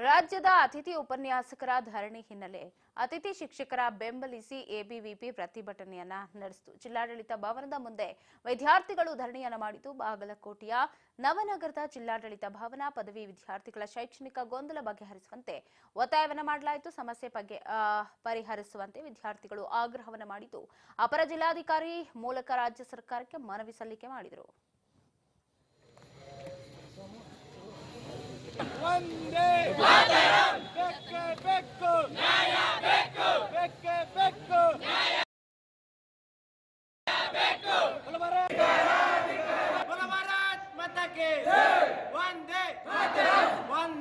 ರಾಜ್ಯದ ಅತಿಥಿ ಉಪನ್ಯಾಸಕರ ಧರಣಿ ಹಿನ್ನೆಲೆ ಅತಿಥಿ ಶಿಕ್ಷಕರ ಬೆಂಬಲಿಸಿ ಎಬಿವಿಪಿ ಪ್ರತಿಭಟನೆಯನ್ನ ನಡೆಸಿತು. ಜಿಲ್ಲಾಡಳಿತ ಭವನದ ಮುಂದೆ ವಿದ್ಯಾರ್ಥಿಗಳು ಧರಣಿಯನ್ನ ಮಾಡಿದ್ದು ಬಾಗಲಕೋಟೆಯ ನವನಗರದ ಜಿಲ್ಲಾಡಳಿತ ಭವನ. ಪದವಿ ವಿದ್ಯಾರ್ಥಿಗಳ ಶೈಕ್ಷಣಿಕ ಗೊಂದಲ ಬಗೆಹರಿಸುವಂತೆ ಒತ್ತಾಯವನ್ನ ಮಾಡಲಾಯಿತು. ಸಮಸ್ಯೆ ಬಗ್ಗೆ ಪರಿಹರಿಸುವಂತೆ ವಿದ್ಯಾರ್ಥಿಗಳು ಆಗ್ರಹವನ್ನ ಮಾಡಿದ್ದು ಅಪರ ಜಿಲ್ಲಾಧಿಕಾರಿ ಮೂಲಕ ರಾಜ್ಯ ಸರ್ಕಾರಕ್ಕೆ ಮನವಿ ಸಲ್ಲಿಕೆ ಮಾಡಿದರು. ಒಂದೇ ಬೆಕ್ಕೆ ಬೆಕ್ಕು ನ್ಯಾಯ ಬೆಕ್ಕು ಬೆಕ್ಕೆ ಬೆಕ್ಕು ನ್ಯಾಯ ಬೆಕ್ಕು ಬಲವರಾಜ್ ಮತಕ್ಕೆ ಒಂದೇ ಒಂದೇ